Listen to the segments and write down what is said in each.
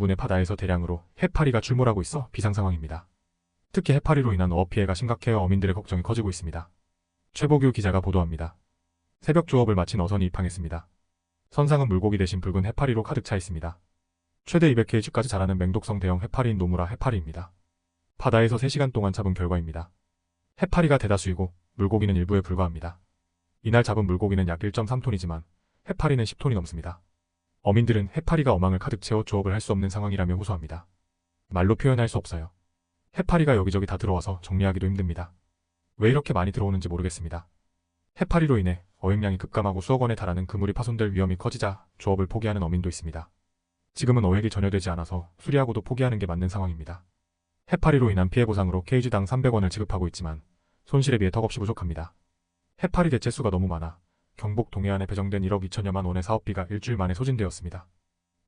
문해 바다에서 대량으로 해파리가 출몰하고 있어 비상 상황입니다. 특히 해파리로 인한 어업 피해가 심각해 어민들의 걱정이 커지고 있습니다. 최보규 기자가 보도합니다. 새벽 조업을 마친 어선이 입항했습니다. 선상은 물고기 대신 붉은 해파리로 가득 차 있습니다. 최대 200kg까지 자라는 맹독성 대형 해파리인 노무라 해파리입니다. 바다에서 3시간 동안 잡은 결과입니다. 해파리가 대다수이고 물고기는 일부에 불과합니다. 이날 잡은 물고기는 약 1.3톤이지만 해파리는 10톤이 넘습니다. 어민들은 해파리가 어망을 가득 채워 조업을 할 수 없는 상황이라며 호소합니다. 말로 표현할 수 없어요. 해파리가 여기저기 다 들어와서 정리하기도 힘듭니다. 왜 이렇게 많이 들어오는지 모르겠습니다. 해파리로 인해 어획량이 급감하고 수억 원에 달하는 그물이 파손될 위험이 커지자 조업을 포기하는 어민도 있습니다. 지금은 어획이 전혀 되지 않아서 수리하고도 포기하는 게 맞는 상황입니다. 해파리로 인한 피해 보상으로 케이지당 300원을 지급하고 있지만 손실에 비해 턱없이 부족합니다. 해파리 개체 수가 너무 많아 경북 동해안에 배정된 1억 2천여만 원의 사업비가 일주일 만에 소진되었습니다.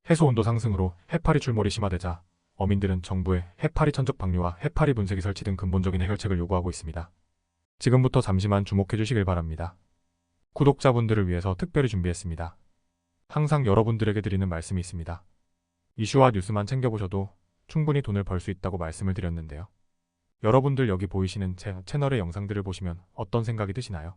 해수 온도 상승으로 해파리 출몰이 심화되자 어민들은 정부에 해파리 천적 방류와 해파리 분쇄기 설치 등 근본적인 해결책을 요구하고 있습니다. 지금부터 잠시만 주목해 주시길 바랍니다. 구독자분들을 위해서 특별히 준비했습니다. 항상 여러분들에게 드리는 말씀이 있습니다. 이슈와 뉴스만 챙겨보셔도 충분히 돈을 벌 수 있다고 말씀을 드렸는데요. 여러분들 여기 보이시는 제 채널의 영상들을 보시면 어떤 생각이 드시나요?